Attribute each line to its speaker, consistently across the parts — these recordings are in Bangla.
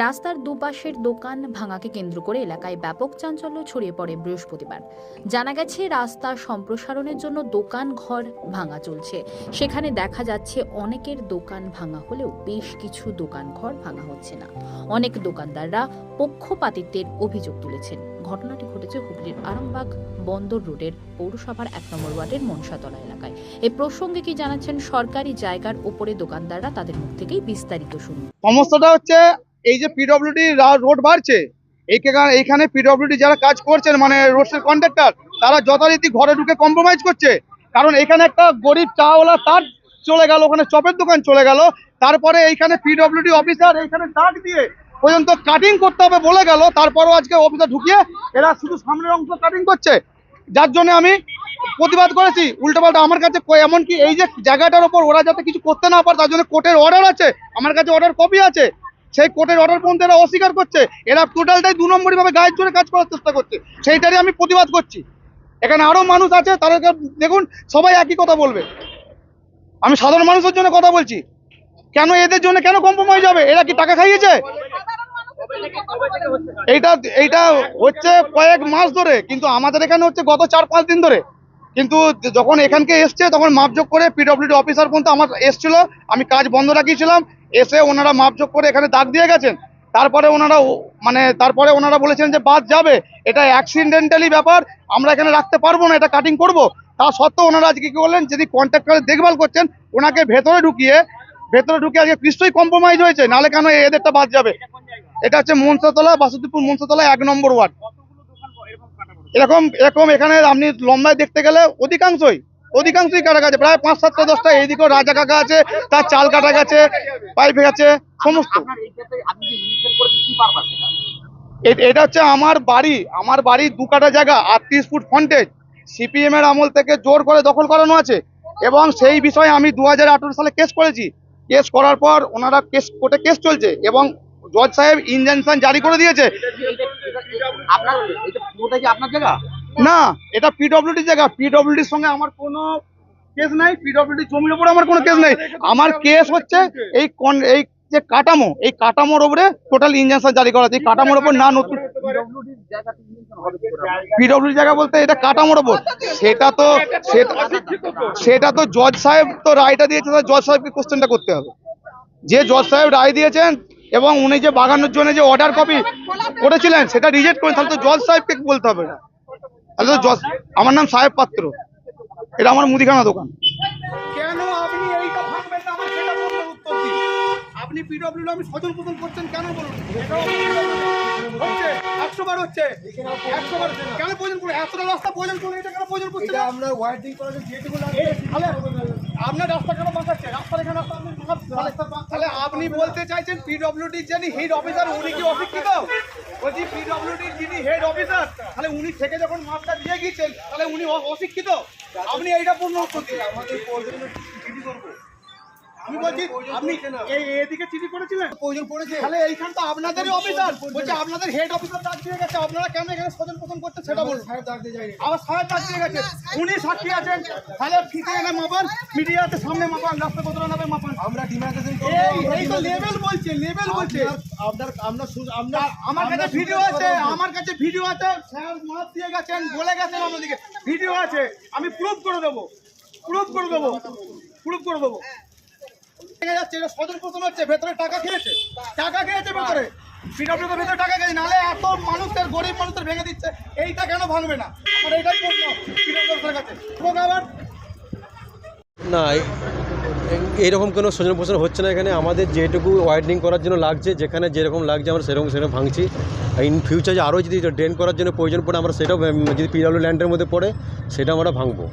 Speaker 1: রাস্তার দুপাশের দোকান ভাঙাকে কেন্দ্র করে এলাকায় ব্যাপক চাঞ্চল্য ছড়িয়ে পড়ে বৃহস্পতিবার। জানা গেছে, রাস্তা সম্প্রসারণের জন্য দোকান ঘর ভাঙা চলছে। সেখানে দেখা যাচ্ছে অনেকের দোকান ভাঙা হলেও বেশ কিছু দোকান ঘর ভাঙা হচ্ছে না। অনেক দোকানদাররা পক্ষপাতিত্বের অভিযোগ তুলেছেন। ঘটনাটি ঘটেছে হুগলির আরামবাগ বন্দর রোডের পৌরসভার এক নম্বর ওয়ার্ডের মনসাতলা এলাকায়। এ প্রসঙ্গে কি জানাচ্ছেন সরকারি জায়গার ওপরে দোকানদাররা তাদের মুখ থেকেই বিস্তারিত শুনুন।
Speaker 2: সমস্যাটা হচ্ছে এই যে পিডব্লিউডি রোড বাড়ছে, এইখানে পিডব্লিউডি যারা কাজ করছেন মানে রোডসের কন্ট্রাক্টর তারা যথারীতি ঘরে ঢুকে কম্প্রোমাইজ করছে। কারণ এখানে একটা গরিব চাওয়ালা তার চলে গেল, ওখানে চপের দোকান চলে গেল। তারপরে এইখানে পিডব্লিউডি অফিসার এইখানে ডাক দিয়ে পর্যন্ত কাটিং করতে হবে বলে গেল। তারপরও আজকে অফিসার ঢুকিয়ে এরা শুধু সামনের অংশ কাটিং করছে। যার জন্য আমি প্রতিবাদ করেছি। উল্টোপাল্টা আমার কাছে এমনকি এই যে জায়গাটার ওপর ওরা যাতে কিছু করতে না পারে, তার জন্য কোর্টের অর্ডার আছে। আমার কাছে অর্ডার কপি আছে। সেই কোর্টের অর্ডার পর্যন্ত এরা অস্বীকার করছে। এরা টোটালটাই দু নম্বরই ভাবে গায়ের জোরে কাজ করার চেষ্টা করছে। সেইটারই আমি প্রতিবাদ করছি। এখানে আরও মানুষ আছে, তাদেরকে দেখুন, সবাই একই কথা বলবে। আমি সাধারণ মানুষের জন্য কথা বলছি। কেন এদের জন্য কেন কম্প্রোমাইজ হবে? এরা কি টাকা খাইয়েছে? এইটা এইটা হচ্ছে কয়েক মাস ধরে, কিন্তু আমাদের এখানে হচ্ছে গত চার, পাঁচ দিন ধরে। কিন্তু যখন এখানকে এসছে, তখন মাপযোগ করে পিডব্লিউডি অফিসার পর্যন্ত আমার এসছিল। আমি কাজ বন্ধ রাখিয়েছিলাম। এসে ওনারা মাপযোগ করে এখানে দাগ দিয়ে গেছেন। তারপরে ওনারা মানে তারপরে ওনারা বলেছেন যে বাদ যাবে। এটা অ্যাক্সিডেন্টালি ব্যাপার, আমরা এখানে রাখতে পারব না, এটা কাটিং করব। তা সত্ত্বেও ওনারা আজকে কি করলেন, যদি কন্ট্রাক্টরের দেখভাল করছেন, ওনাকে ভেতরে ঢুকিয়ে ভেতরে ঢুকিয়ে আজকে নিশ্চয়ই কম্প্রোমাইজ হয়েছে, নাহলে কেন এদেরটা বাদ যাবে? এটা হচ্ছে মনসাতলা, বাসুদেবপুর মনসাতলা এক নম্বর ওয়ার্ড। এরকম এরকম এখানে আপনি লম্বায় দেখতে গেলে অধিকাংশই অধিকাংশই কাটা গেছে প্রায় পাঁচ সাতটা দশটা এইদিকেও রাজা কাকা আছে তার চাল কাটা গেছে পাইপ গেছে সমস্ত। এটা? হচ্ছে আমার বাড়ি আমার বাড়ি দু কাটা জায়গা আটত্রিশ ফুট ফ্রন্টেজ সিপিএম এর আমল থেকে জোর করে দখল করানো আছে। এবং সেই বিষয়ে আমি দু হাজার আঠারো সালে কেস করেছি। কেস করার পর ওনারা কেস কোর্টে কেস চলছে এবং জজ সাহেব ইনজাংশন জারি করে দিয়েছে।
Speaker 3: আপনার জায়গা?
Speaker 2: না এটা পিডব্লিউডি জায়গা। পিডব্লিউডির সঙ্গে আমার কোনো কেস নাই পিডব্লিউডি জমির উপরে আমার কোনো কেস নাই। আমার কেস হচ্ছে এই কন- এই যে কাঠামো এই কাঠামোর উপরে টোটাল ইনজাংশন জারি করা আছে। এই কাঠামোর উপর না নতুন পিডব্লিউডি জায়গা বলতে এটা কাঠামোর ওপর। সেটা তো সেটা তো জজ সাহেব তো রায়টা দিয়েছে জজ সাহেবকে কোশ্চেনটা করতে হবে। যে জজ সাহেব রায় দিয়েছেন এবং উনি যে বাগানোর জন্য যে অর্ডার কপি করেছিলেন সেটা রিজেক্ট করে তাহলে তো জজ সাহেবকে বলতে হবে না। আমার নাম সাহেব পাত্র। এটা আমার মুদিখানা দোকান। কেন আপনি এইটা ভাঙবেন না সেটা বলুন উত্তর দিন। আপনি পিডব্লিউ আমি করছেন কেন বলুন? হচ্ছে একশো বার হচ্ছে। একশো বার কেন প্রয়োজন করে এতটা রাস্তা প্রয়োজন করে এটা কেন প্রয়োজন করছে
Speaker 4: আমরা ওয়ার্ডিং করার যেটুকু
Speaker 2: আপনার রাস্তা কেন বাঁচাচ্ছে? রাস্তার এখানে রাস্তা আপনি তাহলে- আপনি বলতে চাইছেন পিডব্লিউডি যিনি হেড অফিসার উনি কি অশিক্ষিত? বলছি পিডব্লিউডি যিনি হেড অফিসার তাহলে উনি থেকে যখন মাপটা দিয়ে গিয়েছেন, তাহলে উনি অশিক্ষিত? আপনি এইটা পূর্ণ উত্তর দিন।
Speaker 4: আমাদের
Speaker 2: আমি বলছি আপনি এই এদিকে চিঠি করেছিলেন
Speaker 4: প্রয়োজন পড়েছে।
Speaker 2: তাহলে এইখান তো আপনাদেরই অফিসার বলছে আপনাদের হেড অফিসার ডাক দিয়ে গেছে আপনারা কেন এখানে স্বজন পোষণ করতে সেটা বলুন। আবার সাহেব ডাক দিয়ে গেছে। উনি সাক্ষী আছেন। তাহলে ফিতে এনে মাপান মিডিয়াতে সামনে মাপান রাস্তা নামে মাপান।
Speaker 4: আমরা ডিমার্কেশন
Speaker 2: এই এই তো লেভেল বলছে লেভেল বলছে।
Speaker 4: আপনার আমরা শু- আমরা
Speaker 2: আমার কাছে ভিডিও আছে আমার কাছে ভিডিও আছে। স্যার মাপ দিয়ে গেছেন বলে গেছেন আমাদেরকে। ভিডিও আছে আমি প্রুফ করে দেবো। প্রুফ করে দেবো। প্রুফ করে দেবো। টাকা খেয়েছে টাকা খেয়েছে নালে এত গরিব ভেঙে দিচ্ছে, এইটা কেন ভাঙবে না? আমার এইটাই প্রশ্ন পিডব্লিউ কাছে। এবং আবার
Speaker 5: না এ- এ- এইরকম কোনো সজন পোষণ হচ্ছে না এখানে। আমাদের যেটুকু ওয়াইডনিং করার জন্য লাগছে, যেখানে যেরকম লাগছে, আমরা সেরকম সেরকম ভাঙছি। ইন ফিউচার আরও যদি ড্রেন করার জন্য প্রয়োজন পড়ে, আমরা সেটাও যদি পিডাব্লিউ ল্যান্ডের মধ্যে পড়ে, সেটা আমরা ভাঙবো।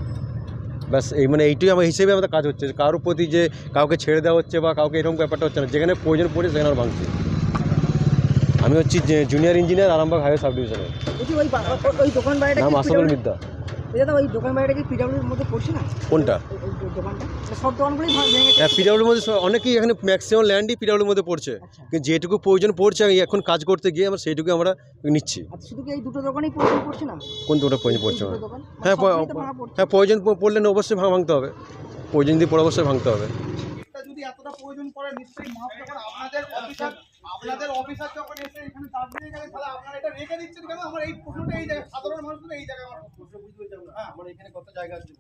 Speaker 5: ব্যাস এই মানে এইটাই আমার হিসেবে আমাদের কাজ হচ্ছে কারোর প্রতি যে কাউকে ছেড়ে দেওয়া হচ্ছে বা কাউকে এরকম ব্যাপারটা হচ্ছে না যেখানে প্রয়োজন পড়ে সেখানে ভাঙছে। আমি হচ্ছি junior engineer Arambag highway sub
Speaker 6: ডিভিশনে
Speaker 5: নাম আসাদুল মিদ্দা।
Speaker 6: দাদা ওই দোকান বাড়িটা কি পিডাব্লিউর মধ্যে পড়ছে না?
Speaker 5: কোনটা?
Speaker 6: দোকানটা? সব দোকানগুলোই ভাঙ- ভেঙে
Speaker 5: হ্যাঁ পিডাব্লিউর মধ্যে অনেকেই এখানে ম্যাক্সিমাম ল্যান্ডই পিডাব্লিউর মধ্যে পড়ছে।
Speaker 6: আচ্ছা।
Speaker 5: কিন্তু যেটুকু প্রয়োজন পড়ছে আমি এখন কাজ করতে গিয়ে আমরা সেইটুকু আমরা নিচ্ছি।
Speaker 6: আর শুধু কি এই দুটো দোকানেই প্রয়োজন পড়ছে না?
Speaker 5: কোন দুটো প্রয়োজন পড়ছে
Speaker 6: মানে
Speaker 5: হ্যাঁ। হ্যাঁ প্রয়োজন পড়লে না অবশ্যই ভাঙতে হবে। প্রয়োজন দিয়ে পড়ে অবশ্যই ভাঙতে হবে।
Speaker 2: যদি এতটা প্রয়োজন পড়ে নিশ্চয়ই মাপ যখন আপনাদের অফিসার আপনাদের অফিসার যখন এসে এখানে দিয়ে গেলে তাহলে আপনারা এটা রেখে দিচ্ছেন কেন? আমার এই প্রশ্নটা এই জায়গায় সাধারণ মানুষদের এই জায়গায় আমার প্রশ্ন বুঝতে। হ্যাঁ
Speaker 4: আমার এখানে কত জায়গা আছে?